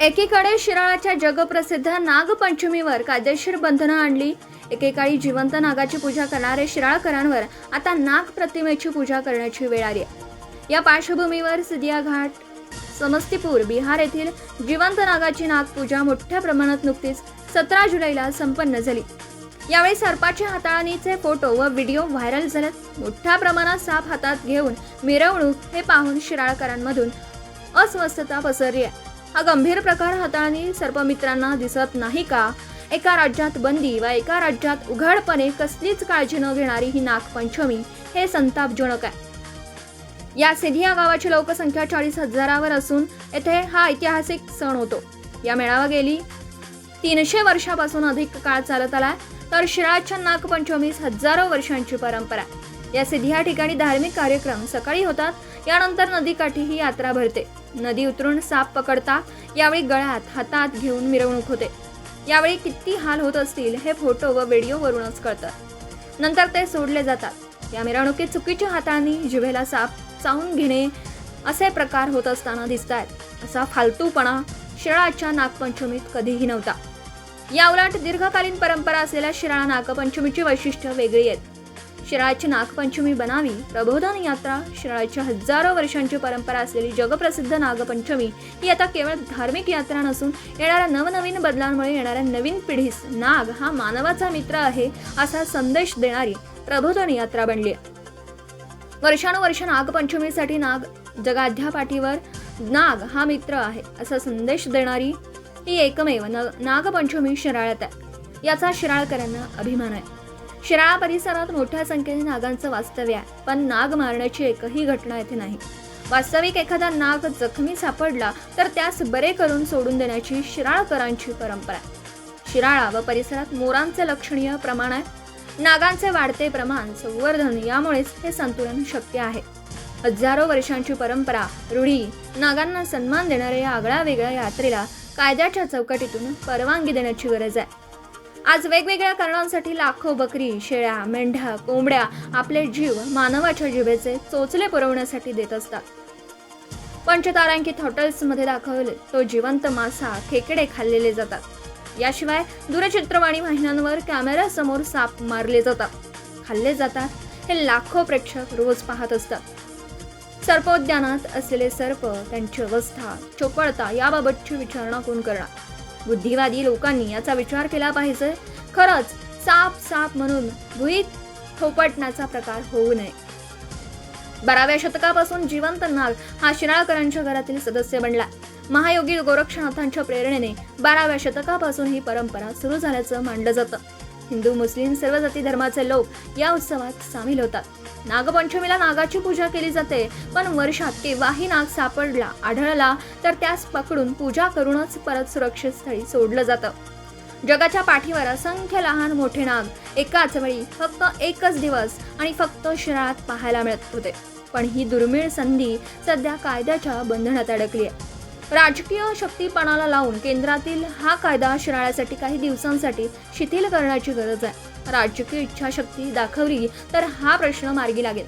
एकीकडे शिराळाच्या जगप्रसिद्ध नागपंचमीवर कायदेशीर बंधनं आणली एकेकाळी जिवंत नागाची पूजा करणारे शिराळकरांवर आता नाग प्रतिमेची पूजा करण्याची वेळ आली आहे. या पार्श्वभूमीवर सिदिया घाट समस्तीपूर बिहार येथील जिवंत नागाची नागपूजा मोठ्या प्रमाणात नुकतीच सतरा जुलैला संपन्न झाली. यावेळी सर्पाच्या हाताळणीचे फोटो व व्हिडिओ व्हायरल झालेत. मोठ्या प्रमाणात साप हातात घेऊन मिरवणूक हे पाहून शिराळकरांमधून अस्वस्थता पसरली आहे. हा गंभीर प्रकार हाताळणी सर्पमित्रांना दिसत नाही का? एका राज्यात बंदी व एका राज्यात उघडपणे कसलीच काळजी न घेणारी ही नागपंचमी हे संतापजनक आहे. या सिधिया गावाची लोकसंख्या चाळीस हजारावर असून येथे हा ऐतिहासिक सण होतो. या मेळावा गेली तीनशे वर्षापासून अधिक काळ चालत आला तर शिराळच्या नागपंचमीस हजारो वर्षांची परंपरा या सिद्धी या ठिकाणी धार्मिक कार्यक्रम सकाळी होतात यानंतर नदीकाठी ही यात्रा भरते. नदी उतरून साप पकडता यावेळी गळ्यात हातात घेऊन मिरवणूक होते. यावेळी किती हाल होत असतील हे फोटो व व्हिडिओवरूनच कळतात नंतर ते सोडले जातात. या मिरवणुकीत चुकीच्या हाताने जिभेला साप चावून घेणे असे प्रकार होत असताना दिसत आहेत असा फालतूपणा शिराळाच्या नागपंचमीत कधीही नव्हता. या उलट दीर्घकालीन परंपरा असलेल्या शिराळा नागपंचमीची वैशिष्ट्य वेगळी आहेत. शिराळाची नागपंचमी बनावी प्रबोधन यात्रा शिराळाची हजारो वर्षांची परंपरा असलेली जगप्रसिद्ध नागपंचमी ही आता केवळ धार्मिक यात्रा नसून येणाऱ्या नवनवीन बदलांमुळे येणाऱ्या नवीन पिढीस नाग हा मानवाचा मित्र आहे असा संदेश देणारी प्रबोधन यात्रा बनली आहे. वर्षानुवर्ष नागपंचमीसाठी नाग जगाध्या पाठीवर नाग हा मित्र आहे असा संदेश देणारी ही एकमेव नागपंचमी शिराळ्यात आहे. याचा शिराळकरांना अभिमान आहे. शिराळा परिसरात मोठ्या संख्येने नागांचं वास्तव्य आहे पण नाग मारण्याची एकही घटना येथे नाही. वास्तविक एखादा नाग जखमी सापडला तर त्यास बरे करून सोडून देण्याची शिराळकरांची परंपरा आहे. शिराळा व परिसरात मोरांचे लक्षणीय प्रमाण आहे. नागांचे वाढते प्रमाण संवर्धन यामुळेच हे संतुलन शक्य आहे. हजारो वर्षांची परंपरा रूढी नागांना सन्मान देणाऱ्या या आगळ्या वेगळ्या यात्रेला कायद्याच्या चौकटीतून परवानगी देण्याची गरज आहे. आज वेगवेगळ्या कारणांसाठी लाखो बकरी शेळ्या मेंढ्या कोंबड्या आपले जीव मानवाच्या जिभेचे चोचले पुरवण्यासाठी देत असतात. पंचतारांकित हॉटेल्समध्ये दाखवले तो जिवंत मासा खेकडे खाल्लेले जातात. याशिवाय दूरचित्रवाणी वाहिन्यांवर कॅमेऱ्यासमोर साप मारले जातात. खाल्ले जातात हे लाखो प्रेक्षक रोज पाहत असतात. सर्पोद्यानात असलेले सर्प त्यांची अवस्था चोपळता याबाबतची विचारणा कोण करणार? बुद्धिवादी लोकांनी याचा विचार केला पाहिजे. खरंच साप साप म्हणून भुईत थोपटण्याचा प्रकार होऊ नये. बाराव्या शतकापासून जिवंत नाग हा शिराळकरांच्या घरातील सदस्य बनला. महायोगी गोरक्षनाथांच्या प्रेरणेने बाराव्या शतकापासून ही परंपरा सुरू झाल्याचं मानलं जातं. हिंदू मुस्लिम सर्व जाती धर्माचे लोक या उत्सवात सामील होतात. नागपंचमीला नागाची पूजा केली जाते पण वर्षात केव्हाही नाग सापडला आढळला तर त्यास पकडून पूजा करूनच परत सुरक्षित स्थळी सोडलं जातं. जगाच्या पाठीवर असंख्य लहान मोठे नाग एकाच वेळी फक्त एकच दिवस आणि फक्त शिराळात पाहायला मिळत होते. पण ही दुर्मिळ संधी सध्या कायद्याच्या बंधनात अडकली आहे. राजकीय शक्तीपणाला लावून केंद्रातील हा कायदा शिराळ्यासाठी काही दिवसांसाठी शिथिल करण्याची गरज आहे. राजकीय इच्छाशक्ती दाखवली तर हा प्रश्न मार्गी लागेल.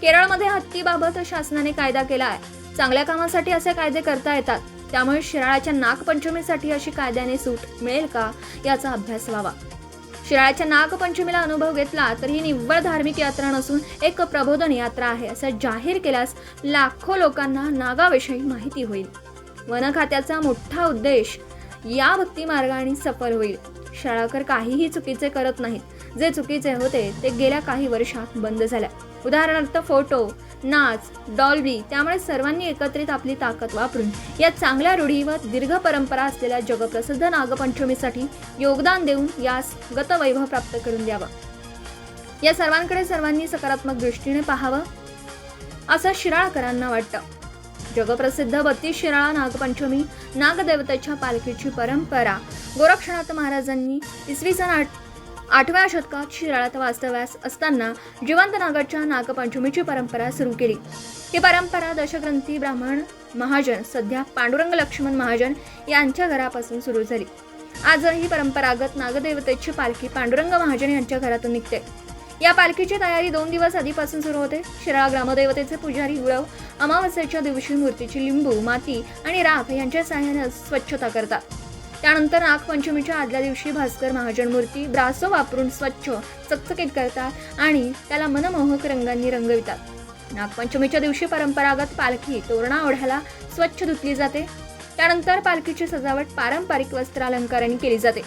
केरळमध्ये हत्तीबाबत शासनाने कायदा केला आहे. चांगल्या कामासाठी असे कायदे करता येतात. त्यामुळे शिराळ्याच्या नागपंचमीसाठी अशी कायद्याने सूट मिळेल का याचा अभ्यास व्हावा. शिराळ्याच्या नागपंचमीला अनुभव घेतला तर ही निव्वळ धार्मिक यात्रा नसून एक प्रबोधन यात्रा आहे असं जाहीर केल्यास लाखो लोकांना नागाविषयी माहिती होईल. वन खात्याचा मोठा उद्देश या भक्ती मार्गाने सफल होईल. शाळाकर काहीही चुकीचे करत नाहीत. जे चुकीचे होते ते गेल्या काही वर्षात बंद झाल्या. उदाहरणार्थ फोटो नाच डॉल्बी त्यामुळे सर्वांनी एकत्रित आपली ताकद वापरून या चांगल्या रूढी व दीर्घ परंपरा असलेल्या जगप्रसिद्ध नागपंचमीसाठी योगदान देऊन यास गतवैभव प्राप्त करून द्यावा. या सर्वांकडे सर्वांनी सकारात्मक दृष्टीने पाहावं असं शिराळकरांना वाटतं. जगप्रसिद्ध बत्तीस शिराळा नागपंचमी नागदेवतेच्या पालखीची परंपरा. गोरक्षनाथ महाराजांनी इसवी सन आठ आठव्या शतकात शिराळात वास्तव्यास असताना जिवंत नागाच्या नागपंचमीची परंपरा सुरू केली. ही परंपरा दशग्रंथी ब्राह्मण महाजन सध्या पांडुरंग लक्ष्मण महाजन यांच्या घरापासून सुरू झाली. आजही परंपरागत नागदेवतेची पालखी पांडुरंग महाजन यांच्या घरातून निघते. या पालखीची तयारी दोन दिवस आधीपासून सुरू होते. शिराळा ग्रामदेवतेचे पुजारी गुळव अमावस्येच्या दिवशी मूर्तीची लिंबू माती आणि राख यांच्या सहाय्याने स्वच्छता करतात. त्यानंतर नागपंचमीच्या आदल्या दिवशी भास्कर महाजन मूर्ती ब्रासो वापरून स्वच्छ चकचकीत करतात आणि त्याला मनमोहक रंगांनी रंगवितात. नागपंचमीच्या दिवशी परंपरागत पालखी तोरणा ओढ्याला स्वच्छ धुतली जाते. त्यानंतर पालखीची सजावट पारंपरिक वस्त्रालंकाराने केली जाते.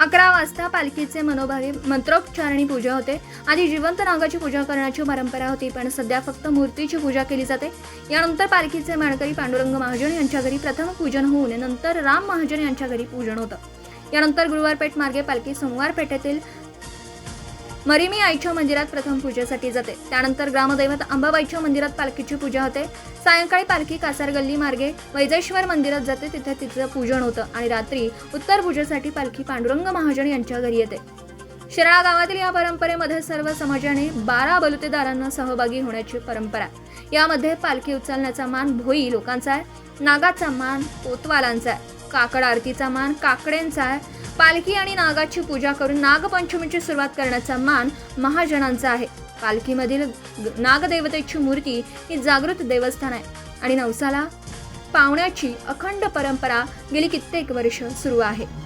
अकरा वाजता पालखीचे मनोभावी मंत्रोच्चारणी पूजा होते. आधी जिवंत नागाची पूजा करण्याची परंपरा होती पण सध्या फक्त मूर्तीची पूजा केली जाते. यानंतर पालखीचे माणकरी पांडुरंग महाजन यांच्या घरी प्रथम पूजन होऊन नंतर राम महाजन यांच्या घरी पूजन होतं. यानंतर गुरुवारपेठ मार्गे पालखी सोमवार पेठेतील मरिमी आईच्या मंदिरात प्रथम पूजेसाठी जाते. त्यानंतर ग्रामदैवत अंबाबाईच्या मंदिरात पालखीची पूजा होते. सायंकाळी पालखी कासार गल्ली मार्गे वैजेश्वर मंदिरात जाते. तिथे तिचं पूजन होतं आणि रात्री उत्तर पूजेसाठी पालखी पांडुरंग महाजन यांच्या घरी येते. शिराळा गावातील या परंपरेमध्ये सर्व समाजाने बारा बलुतेदारांना सहभागी होण्याची परंपरा. यामध्ये पालखी उचलण्याचा मान भोई लोकांचा आहे. नागाचा मान कोतवालांचा आहे. काकड आरतीचा मान काकड्यांचा आहे. पालखी आणि नागाची पूजा करून नागपंचमीची सुरुवात करण्याचा मान महाजनांचा आहे. पालखीमधील नागदेवतेची मूर्ती ही जागृत देवस्थान आहे. आणि नवसाला पावण्याची अखंड परंपरा गेली कित्येक वर्ष सुरू आहे.